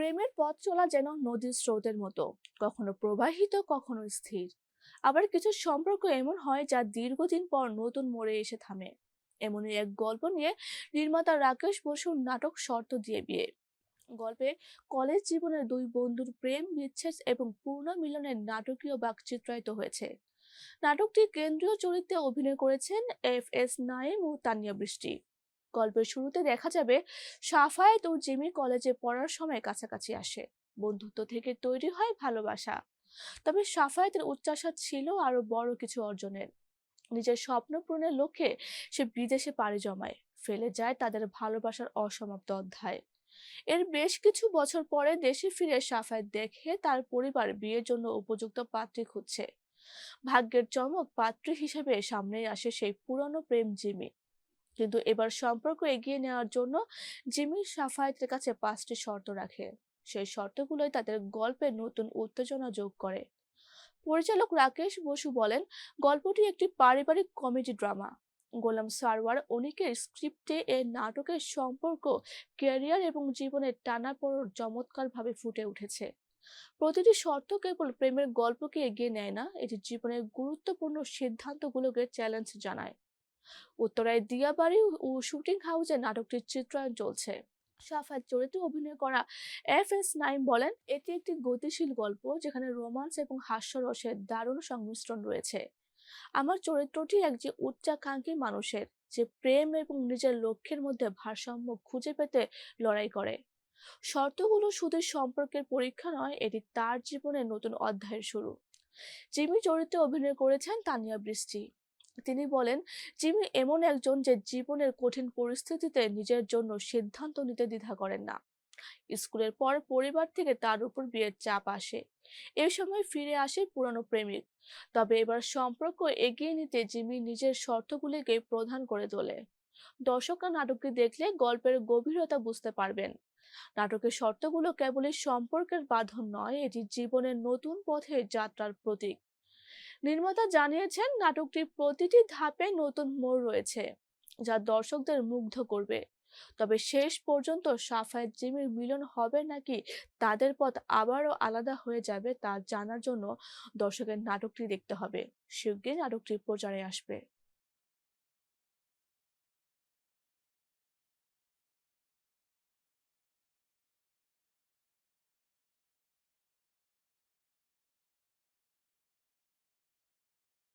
প্রেমের পথ চলা যেন নদীর স্রোতের মতো, কখনো প্রবাহিত, কখনো স্থির। আবার কিছু সম্পর্ক এমন হয় যা দীর্ঘদিন পর নতুন মোড়ে এসে থামে। এমনই এক গল্প নিয়ে নির্মাতা রাকেশ বসুর নাটক শর্ত দিয়ে বিয়ে। গল্পে কলেজ জীবনের দুই বন্ধুর প্রেম, বিচ্ছেদ এবং পূর্ণ মিলনের নাটকীয় বাক চিত্রায়িত হয়েছে। নাটকটি কেন্দ্রীয় চরিত্রে অভিনয় করেছেন এফ এস নাইম ও তানিয়া বৃষ্টি। গল্পের শুরুতে দেখা যাবে, সাফায়েত ও জিমি কলেজে পড়ার সময় কাছাকাছি আসে। বন্ধুত্ব থেকে তৈরি হয় ভালোবাসা। তবে সাফায়েতের উচ্চাসা ছিল আরও বড় কিছু অর্জনের। নিজের স্বপ্ন পূরণের লক্ষ্যে সে বিদেশে পাড়ি জমায়, ফেলে যায় তাদের ভালোবাসার অসমাপ্ত অধ্যায়। এর বেশ কিছু বছর পরে দেশে ফিরে সাফায়েত দেখে তার পরিবার বিয়ের জন্য উপযুক্ত পাত্রী খুঁজছে। ভাগ্যের চমক পাত্রী হিসেবে সামনেই আসে সেই পুরনো প্রেম জিমি। কিন্তু এবার সম্পর্ক এগিয়ে নেওয়ার জন্য জিমি সাফায়েতের কাছে পাঁচটি শর্ত রাখে। সেই শর্তগুলোই তাদের গল্পে নতুন উত্তেজনা যোগ করে। পরিচালক রাকেশ বসু বলেন, গল্পটি একটি পারিবারিক কমেডি ড্রামা। গোলাম সারওয়ার অনিকের স্ক্রিপ্টে এ নাটকের সম্পর্ক, ক্যারিয়ার এবং জীবনের টানাপোড়র চমৎকারভাবে ফুটে উঠেছে। প্রতিটি শর্ত কেবল প্রেমের গল্পকে এগিয়ে নেয় না, এটি জীবনের গুরুত্বপূর্ণ সিদ্ধান্তগুলোকে চ্যালেঞ্জ জানায়। উত্তরায় দিয়াবাড়ি ও শুটিং হাউসে নাটকটির চিত্রায়ন চলছে। সাফাত চরিত্রে অভিনয় করা এফ এস নাইম বলেন, এটি একটি গতিশীল গল্প যেখানে রোমান্স এবং হাস্যরসের দারুণ সংমিশ্রণ রয়েছে। আমার চরিত্রটি একজন উচ্চাকাঙ্ক্ষী মানুষের, যে প্রেম এবং নিজের লক্ষ্যের মধ্যে ভারসাম্য খুঁজে পেতে লড়াই করে। শর্তগুলো শুধু সম্পর্কের পরীক্ষা নয়, এটি তার জীবনের নতুন অধ্যায়ের শুরু। জিমি চরিত্রে অভিনয় করেছেন তানিয়া বৃষ্টি। তিনি বলেন, জিমি এমন একজন যে জীবনের কঠিন পরিস্থিতিতে নিজের জন্য সিদ্ধান্ত নিতে দ্বিধা করেন না। স্কুলের পর পরিবার থেকে তার উপর বিয়ের চাপ আসে। এ সময় ফিরে আসে পুরনো প্রেমিক। তবে এবার সম্পর্ক এগিয়ে নিতে জিমি নিজের শর্তগুলিকে প্রধান করে তোলে। দর্শকরা নাটকটি দেখলে গল্পের গভীরতা বুঝতে পারবেন। নাটকের শর্তগুলো কেবলই সম্পর্কের বাঁধন নয়, এটি জীবনের নতুন পথে যাত্রার প্রতীক। নির্মাতা জানিয়েছেন, নাটকটির প্রতিটি ধাপে নতুন মোড় রয়েছে, যা দর্শকদের মুগ্ধ করবে। তবে শেষ পর্যন্ত সাফায়েত জিমির মিলন হবে নাকি তাদের পথ আবারও আলাদা হয়ে যাবে তা জানার জন্য দর্শকের নাটকটি দেখতে হবে। শিগগির নাটকটি প্রচারে আসবে।